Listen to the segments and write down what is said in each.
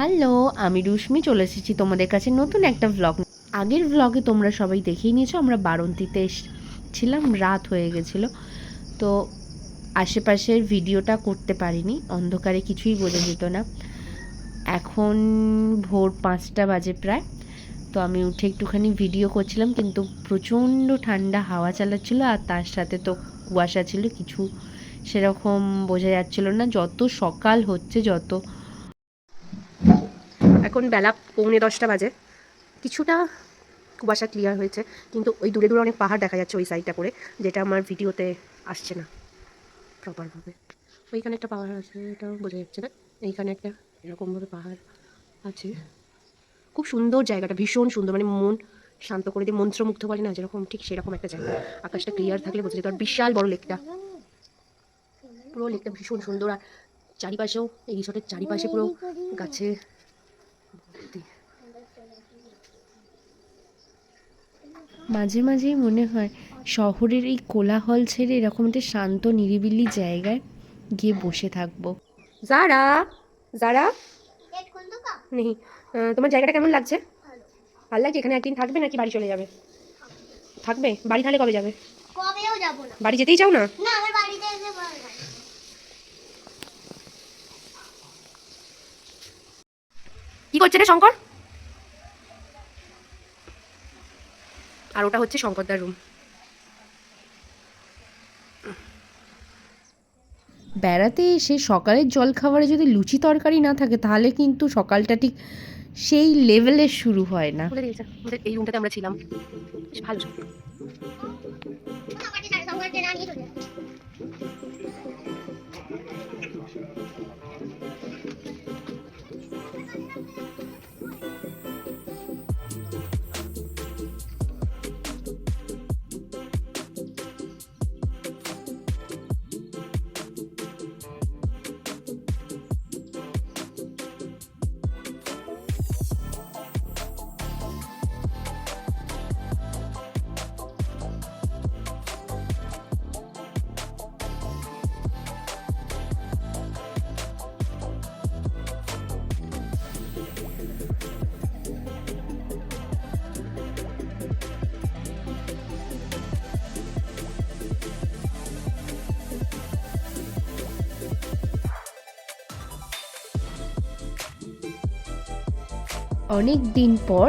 Hello, আমি রুশমি, চলে এসেছি তোমাদের কাছে নতুন একটা ভ্লগ আগের ভ্লগে তোমরা সবাই দেখেই নিয়েছো, আমরা বারন্তিতে ছিলাম, রাত হয়ে গেছিল। তো আশেপাশের ভিডিওটা করতে পারিনি, অন্ধকারে কিছুই বোঝা যেত না। এখন ভোর পাঁচটা বাজে প্রায়, তো আমি উঠে একটুখানি ভিডিও করছিলাম, কিন্তু প্রচণ্ড ঠান্ডা হাওয়া চালাচ্ছিল আর তার সাথে তো কুয়াশা ছিল, কিছু সেরকম বোঝা যাচ্ছিল না। যত সকাল হচ্ছে, যত এখন বেলা পৌনে দশটা বাজে। কিছুটা কুয়াশা ক্লিয়ার হয়েছে, কিন্তু ওই দূরে দূরে অনেক পাহাড় দেখা যাচ্ছে ওই সাইডটা করে যেটা আমার ভিডিওতে আসছে না প্রপারভাবে ওইখানে একটা পাহাড় আছে, এটাও বোঝা যাচ্ছে না। এইখানে একটা এরকমভাবে পাহাড় আছে। খুব সুন্দর জায়গাটা, ভীষণ সুন্দর মানে মন শান্ত করে দিয়ে, মন্ত্রমুগ্ধ বলে না, যেরকম ঠিক সেরকম একটা জায়গা। আকাশটা ক্লিয়ার থাকলে বোঝা যেত আর বিশাল বড় লেকটা পুরো লেকটা ভীষণ সুন্দর আর চারিপাশেও, এই রিসোর্টের চারিপাশে পুরো গাছে মাঝে মাঝেই মনে হয় শহরের এই কোলাহল ছেড়ে এরকম একটা শান্ত নিরিবিলি জায়গায় গিয়ে বসে থাকব। যারা যারা? নেই। তোমার জায়গাটা কেমন লাগছে? ভালো লাগছে? এখানে একদিন থাকবে নাকি বাড়ি চলে যাবে? থাকবে? বাড়ি তাহলে কবে যাবে? কবেও যাব না। বাড়ি যেতেই চাও না। কি করছে রে শঙ্কর? আর ওটা হচ্ছে শঙ্করদার রুম বেড়াতে এসে সকালের জল খাবারে যদি লুচি তরকারি না থাকে তাহলে কিন্তু সকালটা ঠিক সেই লেভেলে শুরু হয় না। এই রুমটাতে আমরা ছিলাম। ভালো। অনেক দিন পর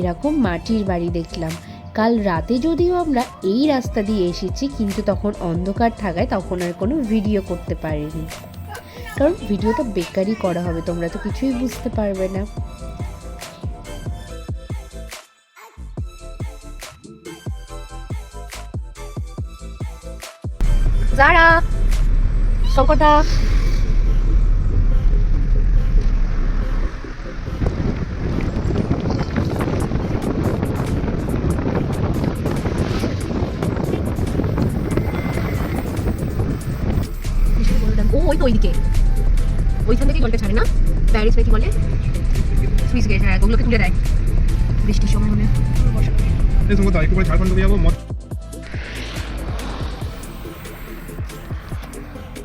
এরকম মাটির বাড়ি দেখলাম। কাল রাতে যদিও আমরা এই রাস্তা দিয়ে এসেছি, কিন্তু তখন অন্ধকার থাকায় তখন আর কোনো ভিডিও করতে পারিনি। কারণ ভিডিওটা বেকারই করা হবে, তোমরা তো কিছুই বুঝতে পারবে না। যারা শঙ্করদা তো ওইদিকে। ওইখান থেকে জলটা ছাড়ে না? ব্যারেজ নাকি বলে? সুইচ গেট হ্যাঁ ওগুলোকে তুলে দেয়। বৃষ্টির সময় মনে তোমার ঝাড়খণ্ড যাব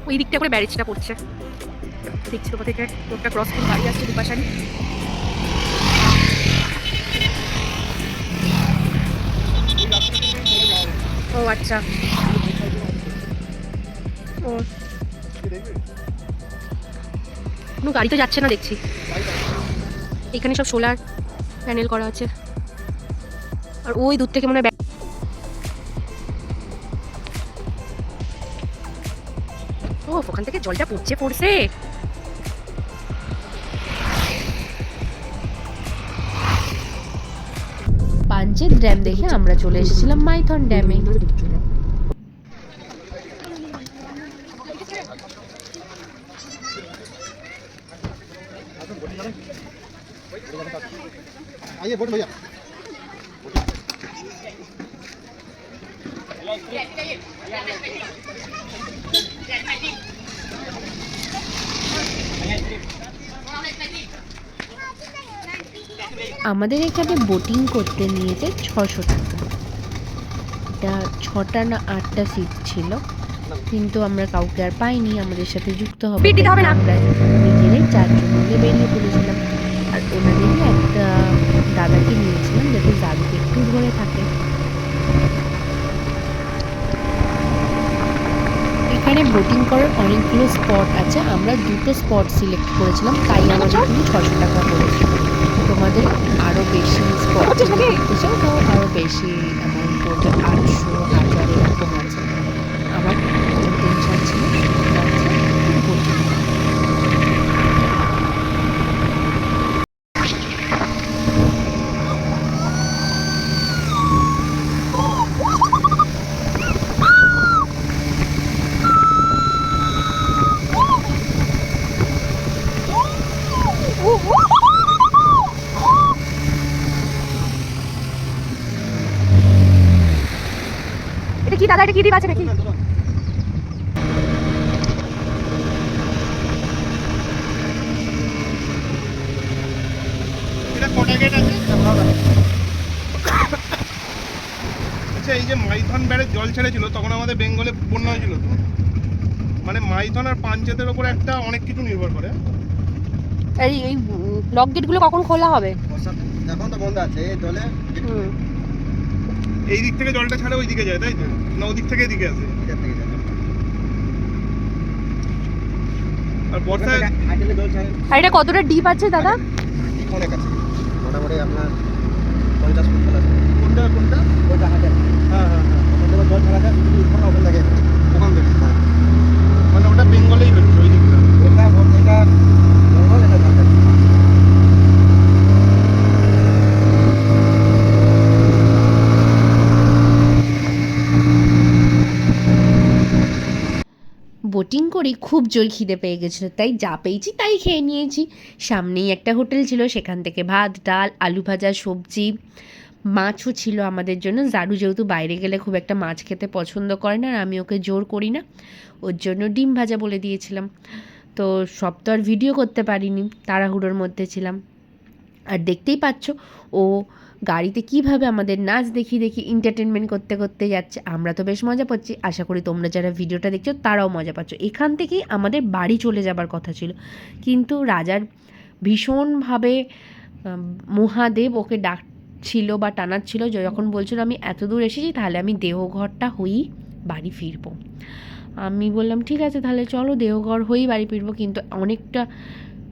ওই দিকটা করে ব্যারেজটা পড়ছে। দেখছি কোথা থেকে রোডটা ক্রস করে গাড়ি আসছে দুপাশারি ও আচ্ছা। ও কোনো গাড়ি তো যাচ্ছে না দেখছি। এখানে সব সোলার প্যানেল করা আছে। আর ওই দূর থেকে মনে হয় ও ওখান থেকে জলটা পড়ছে পড়ছে। পাঞ্চেত ড্যাম দেখে আমরা চলে এসেছিলাম মাইথন ড্যামে। आइए बोट भैया আমাদের এখানে বোটিং করতে নিয়েছে ছশো টাকা এটা ছটা না আটটা সিট ছিল কিন্তু আমরা কাউকে আর পাইনি আমাদের সাথে যুক্ত হবে Beat দিতে হবে না। আমরা নিজেরাই চারজন মিলে বেরিয়ে পড়েছিলাম দাদাকে নিয়েছিলাম যাতে দাদুকে একটু ধরে থাকে। এখানে বোটিং করার অনেকগুলো স্পট আছে। আমরা দুটো স্পট সিলেক্ট করেছিলাম তাই আচ্ছা, আমাদের কিন্তু ছশো টাকা পড়েছিল তোমাদের আরও বেশি স্পট যদি দেখতে চাও আরও বেশি অ্যামাউন্ট পড়বে আটশো এটা কি দাদা এটা কি দ্বীপ আছে নাকি? এটা কটা গেট আছে আচ্ছা এই যে মাইথন ব্যারেজ জল ছেড়েছিল তখন আমাদের বেঙ্গলে বন্যা হয়েছিল তো। মানে মাইথন আর পাঞ্চেতের ওপর একটা অনেক কিছু নির্ভর করে। এই এই লক গেটগুলো কখন খোলা হবে? এখন তো বন্ধ আছে এই জলে এই দিক থেকে জলটা ছাড়ে ওই দিকে যায় তাই তো? না ওদিক থেকে এদিকে আসে এখান থেকে যাবে আর বর্ষায় আর এটা কতটা ডিপ আছে দাদা? ঠিক অনেক আছে মোটামুটি আপনার পঞ্চাশ ফুট ফেলা কোনটা কোনটা? ওইটা হাজার হ্যাঁ হ্যাঁ হ্যাঁ। ওখান থেকে জল ছাড়া যায় ওখান থেকে ওখান থেকে মানে ওটা বেঙ্গলেই বেরোচ্ছে ওই দিকটা এটা এটা জঙ্গল এটা জঙ্গল বোটিং করে খুব জোর খিদে পেয়ে গেছিল। তাই যা পেয়েছি তাই খেয়ে নিয়েছি। সামনেই একটা হোটেল ছিল, সেখান থেকে ভাত, ডাল, আলু ভাজা, সবজি, মাছও ছিল আমাদের জন্য। জারু যেহেতু বাইরে গেলে খুব একটা মাছ খেতে পছন্দ করে না আর আমি ওকে জোর করি না, ওর জন্য ডিম ভাজা বলে দিয়েছিলাম। তো সব তো আর ভিডিও করতে পারিনি, তাড়াহুড়োর মধ্যে ছিলাম। আর দেখতেই পাচ্ছ, ও গাড়িতে কীভাবে আমাদের নাচ দেখি দেখি এন্টারটেনমেন্ট করতে করতে যাচ্ছে। আমরা তো বেশ মজা পাচ্ছি। আশা করি তোমরা যারা ভিডিওটা দেখছ, তারাও মজা পাচ্ছ। এখান থেকেই আমাদের বাড়ি চলে যাবার কথা ছিল। কিন্তু রাজার ভীষণভাবে মহাদেব ওকে ডাকছিল বা টানাচ্ছিল, যখন বলছিল, আমি এত দূর এসেছি, তাহলে আমি দেহঘরটা হয়েই বাড়ি ফিরবো। আমি বললাম, ঠিক আছে, তাহলে চলো দেহঘর হয়েই বাড়ি ফিরবো। কিন্তু অনেকটা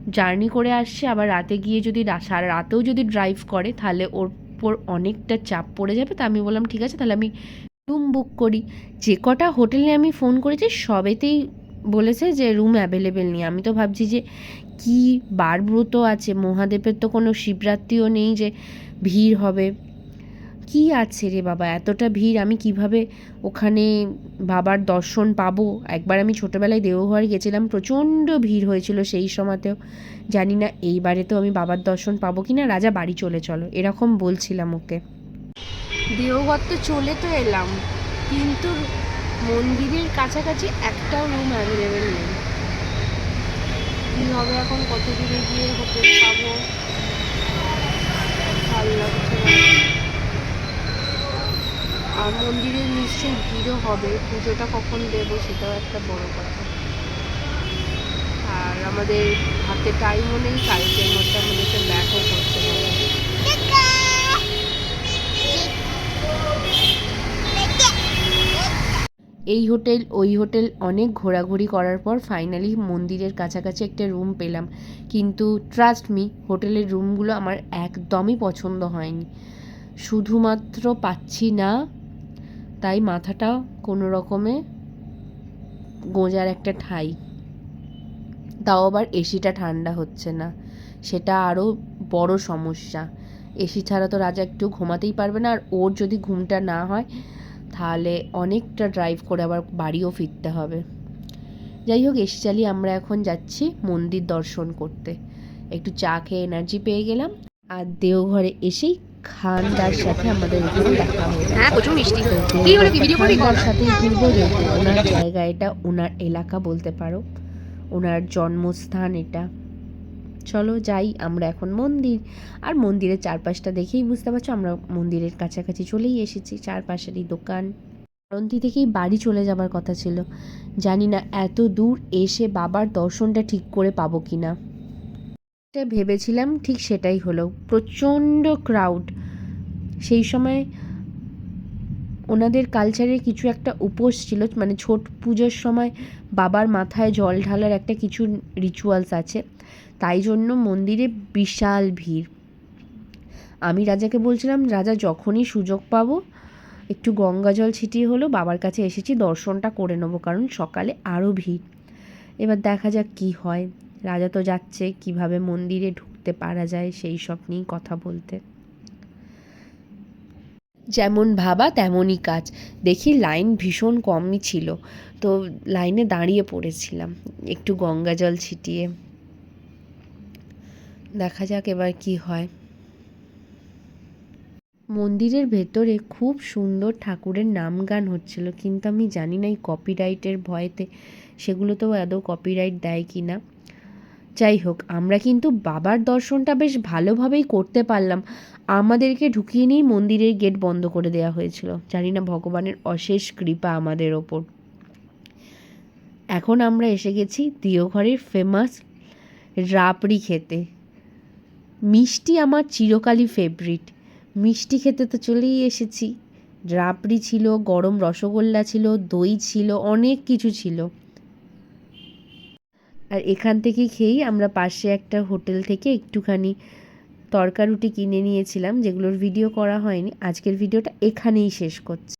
জার্নি করে আসছে, আবার রাতে গিয়ে যদি সারা রাতেও যদি ড্রাইভ করে, তাহলে ওর উপর অনেকটা চাপ পড়ে যাবে। তা আমি বললাম, ঠিক আছে, তাহলে আমি রুম বুক করি। যে কটা হোটেলে আমি ফোন করেছি, সবেতেই বলেছে যে রুম অ্যাভেলেবেল নেই। আমি তো ভাবছি যে কি বারব্রত আছে, মহাদেবের তো কোনো শিবরাত্রিও নেই যে ভিড় হবে। কি আছে রে বাবা? এতটা ভিড়, আমি কীভাবে ওখানে বাবার দর্শন পাবো? একবার আমি ছোটোবেলায় দেওঘর গেছিলাম, প্রচণ্ড ভিড় হয়েছিল সেই সময়তেও। জানি না এইবারে তো আমি বাবার দর্শন পাবো কি না রাজা বাড়ি চলে চলো, এরকম বলছিলাম ওকে। দেওঘর তো চলে তো এলাম, কিন্তু মন্দিরের কাছাকাছি একটাও রুম অ্যাভেলেবেল নেই। কী হবে এখন কত দূরে গিয়ে হোটেল পাবো? ভালো লাগছে মন্দিরে নিশ্চয়ই ভিড়ও হবে, পুজোটা কখন দেবো সেটাও একটা বড় কথা। আর আমাদের হাতে টাইমও নেই, কালকের মধ্যে আমাদেরকে ব্যাকও করতে হবে। এই হোটেল, ওই হোটেল অনেক ঘোরাঘুরি করার পর ফাইনালি মন্দিরের কাছাকাছি একটা রুম পেলাম। কিন্তু ট্রাস্ট মি হোটেলের রুমগুলো আমার একদমই পছন্দ হয়নি। শুধুমাত্র পাচ্ছি না তাই মাথাটা কোনো রকমে গোঁজার একটা ঠাই। তাও আবার এসিটা ঠান্ডা হচ্ছে না। সেটা আরও বড় সমস্যা। এসি ছাড়া তো রাজা একটু ঘুমাতেই পারবে না, আর ওর যদি ঘুমটা না হয়, তাহলে অনেকটা ড্রাইভ করে আবার বাড়িও ফিরতে হবে। যাই হোক, এসি চালিয়ে আমরা এখন যাচ্ছি মন্দির দর্শন করতে। একটু চা খেয়ে এনার্জি পেয়ে গেলাম। আর দেওঘরে এসেই খানদার সাথে আমাদের এখানে দেখা হলো। হ্যাঁ প্রচুর মিষ্টি। কি হলো কি? ভিডিও করবি ওনার সাথেই ঘুরবো যেহেতু ওনার জায়গা এটা ওনার এলাকা বলতে পারো। ওনার জন্মস্থান এটা। চলো যাই আমরা এখন মন্দির। আর মন্দিরের চারপাশটা দেখেই বুঝতে পারছ আমরা মন্দিরের কাছাকাছি চলেই এসেছি চারপাশেরই দোকান। অরন্তি থেকেই বাড়ি চলে যাবার কথা ছিল। জানি না এত দূর এসে বাবার দর্শনটা ঠিক করে পাবো কি না ভেবেছিলাম ঠিক সেটাই হলো। প্রচণ্ড ক্রাউড সেই সময় ওনাদের কালচারে কিছু একটা উপোস ছিল মানে ছোট পুজোর সময় বাবার মাথায় জল ঢালার একটা কিছু রিচুয়ালস আছে। তাই জন্য মন্দিরে বিশাল ভিড়। আমি রাজাকে বলছিলাম, রাজা, যখনই সুযোগ পাবো, একটু গঙ্গা জল ছিটিয়ে হলো বাবার কাছে এসেছি, দর্শনটা করে নেব, কারণ সকালে আরও ভিড়। এবার দেখা যাক কি হয়। রাজা তো যাচ্ছে, কীভাবে মন্দিরে ঢুকতে পারা যায় সেই সব নিয়েই কথা বলতে। যেমন ভাবা তেমনই কাজ। দেখি লাইন ভীষণ কমই ছিল, তো লাইনে দাঁড়িয়ে পড়েছিলাম, একটু গঙ্গা জল ছিটিয়ে। দেখা যাক এবার কি হয়। মন্দিরের ভেতরে খুব সুন্দর ঠাকুরের নাম গান হচ্ছিল, কিন্তু আমি জানি না এই কপিরাইটের ভয়েতে সেগুলোতেও আদৌ কপিরাইট দেয় কি না যাই হোক, আমরা কিন্তু বাবার দর্শনটা বেশ ভালোভাবেই করতে পারলাম। আমাদেরকে ঢুকিয়ে নিয়েই মন্দিরের গেট বন্ধ করে দেওয়া হয়েছিল। জানি না, ভগবানের অশেষ কৃপা আমাদের ওপর। এখন আমরা এসে গেছি দিওঘরের ফেমাস রাবড়ি খেতে। মিষ্টি আমার চিরকালই ফেভারিট মিষ্টি খেতে তো চলেই এসেছি। রাবড়ি ছিল, গরম রসগোল্লা ছিল, দই ছিল, অনেক কিছু ছিল। আর এখান থেকে খেয়েই আমরা পাশে একটা হোটেল থেকে একটুখানি তরকারুটি কিনে নিয়েছিলাম, যেগুলোর ভিডিও করা হয়নি। আজকের ভিডিওটা এখানেই শেষ করছি।